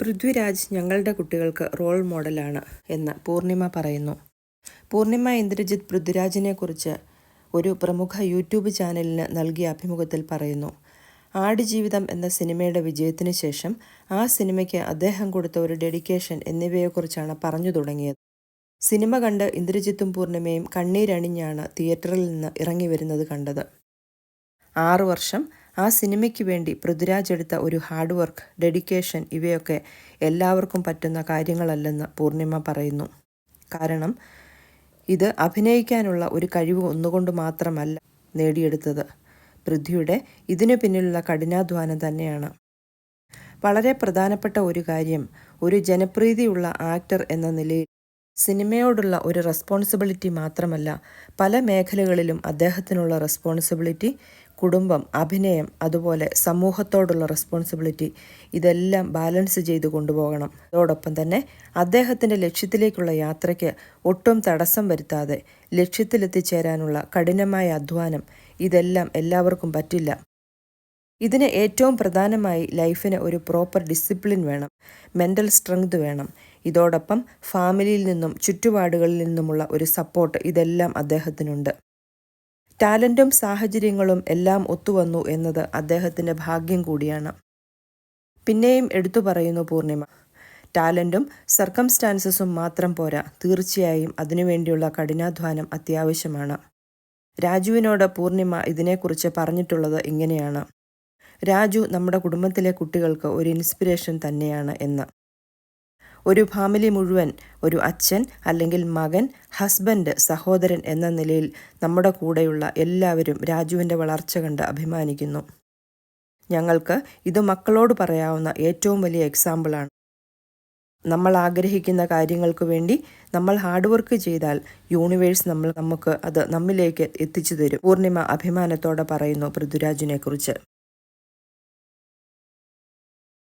പൃഥ്വിരാജ് ഞങ്ങളുടെ കുട്ടികൾക്ക് റോൾ മോഡലാണ് എന്ന് പൂർണിമ പറയുന്നു. പൂർണിമ ഇന്ദ്രജിത്ത് പൃഥ്വിരാജിനെക്കുറിച്ച് ഒരു പ്രമുഖ യൂട്യൂബ് ചാനലിന് നൽകിയ അഭിമുഖത്തിൽ പറയുന്നു. ആടുജീവിതം എന്ന സിനിമയുടെ വിജയത്തിന് ശേഷം ആ സിനിമയ്ക്ക് അദ്ദേഹം കൊടുത്ത ഒരു ഡെഡിക്കേഷൻ എന്നിവയെക്കുറിച്ചാണ് പറഞ്ഞു തുടങ്ങിയത്. സിനിമ കണ്ട് ഇന്ദ്രജിത്തും പൂർണിമയും കണ്ണീരണിഞ്ഞാണ് തിയേറ്ററിൽ നിന്ന് ഇറങ്ങി വരുന്നത് കണ്ടത്. ആറു വർഷം ആ സിനിമയ്ക്ക് വേണ്ടി പൃഥ്വിരാജ് എടുത്ത ഒരു ഹാർഡ് വർക്ക് ഡെഡിക്കേഷൻ ഇവയൊക്കെ എല്ലാവർക്കും പറ്റുന്ന കാര്യങ്ങളല്ലെന്ന് പൂർണിമ പറയുന്നു. കാരണം ഇത് അഭിനയിക്കാനുള്ള ഒരു കഴിവ് ഒന്നുകൊണ്ട് മാത്രമല്ല നേടിയെടുത്തത്. പൃഥ്വിയുടെ ഇതിനു പിന്നിലുള്ള കഠിനാധ്വാനം തന്നെയാണ്. വളരെ പ്രധാനപ്പെട്ട ഒരു കാര്യം ഒരു ജനപ്രീതിയുള്ള ആക്ടർ എന്ന നിലയിൽ സിനിമയോടുള്ള ഒരു റെസ്പോൺസിബിലിറ്റി മാത്രമല്ല പല മേഖലകളിലും അദ്ദേഹത്തിനുള്ള റെസ്പോൺസിബിലിറ്റി കുടുംബം അഭിനയം അതുപോലെ സമൂഹത്തോടുള്ള റെസ്പോൺസിബിലിറ്റി ഇതെല്ലാം ബാലൻസ് ചെയ്ത് കൊണ്ടുപോകണം. അതോടൊപ്പം തന്നെ അദ്ദേഹത്തിന്റെ ലക്ഷ്യത്തിലേക്കുള്ള യാത്രയ്ക്ക് ഒട്ടും തടസ്സം വരുത്താതെ ലക്ഷ്യത്തിലെത്തിച്ചേരാനുള്ള കഠിനമായ അധ്വാനം ഇതെല്ലാം എല്ലാവർക്കും പറ്റില്ല. ഇതിന് ഏറ്റവും പ്രധാനമായി ലൈഫിന് ഒരു പ്രോപ്പർ ഡിസിപ്ലിൻ വേണം മെന്റൽ സ്ട്രെങ്ത് വേണം. ഇതോടൊപ്പം ഫാമിലിയിൽ നിന്നും ചുറ്റുപാടുകളിൽ നിന്നുമുള്ള ഒരു സപ്പോർട്ട് ഇതെല്ലാം അദ്ദേഹത്തിനുണ്ട്. ടാലന്റും സാഹചര്യങ്ങളും എല്ലാം ഒത്തുവന്നു എന്നത് അദ്ദേഹത്തിന്റെ ഭാഗ്യം കൂടിയാണ്. പിന്നെയും എടുത്തു പറയുന്നു പൂർണിമ. ടാലന്റും സർക്കംസ്റ്റാൻസസും മാത്രം പോരാ. തീർച്ചയായും അതിനുവേണ്ടിയുള്ള കഠിനാധ്വാനം അത്യാവശ്യമാണ്. രാജുവിനോട് പൂർണിമ ഇതിനെക്കുറിച്ച് പറഞ്ഞിട്ടുള്ളത് ഇങ്ങനെയാണ്. രാജു നമ്മുടെ കുടുംബത്തിലെ കുട്ടികൾക്ക് ഒരു ഇൻസ്പിരേഷൻ തന്നെയാണ് എന്ന്. ഒരു ഫാമിലി മുഴുവൻ ഒരു അച്ഛൻ അല്ലെങ്കിൽ മകൻ ഹസ്ബൻഡ് സഹോദരൻ എന്ന നിലയിൽ നമ്മുടെ കൂടെയുള്ള എല്ലാവരും രാജുവിന്റെ വളർച്ച കണ്ട് അഭിമാനിക്കുന്നു. ഞങ്ങൾക്ക് ഇത് മക്കളോട് പറയാവുന്ന ഏറ്റവും വലിയ എക്സാമ്പിളാണ് നമ്മൾ ആഗ്രഹിക്കുന്ന കാര്യങ്ങൾക്ക് വേണ്ടി നമ്മൾ ഹാർഡ് വർക്ക് ചെയ്താൽ യൂണിവേഴ്സ് നമ്മൾ നമുക്ക് അത് നമ്മിലേക്ക് എത്തിച്ചു തരും. പൂർണിമ അഭിമാനത്തോടെ പറയുന്നു പൃഥ്വിരാജിനെക്കുറിച്ച്.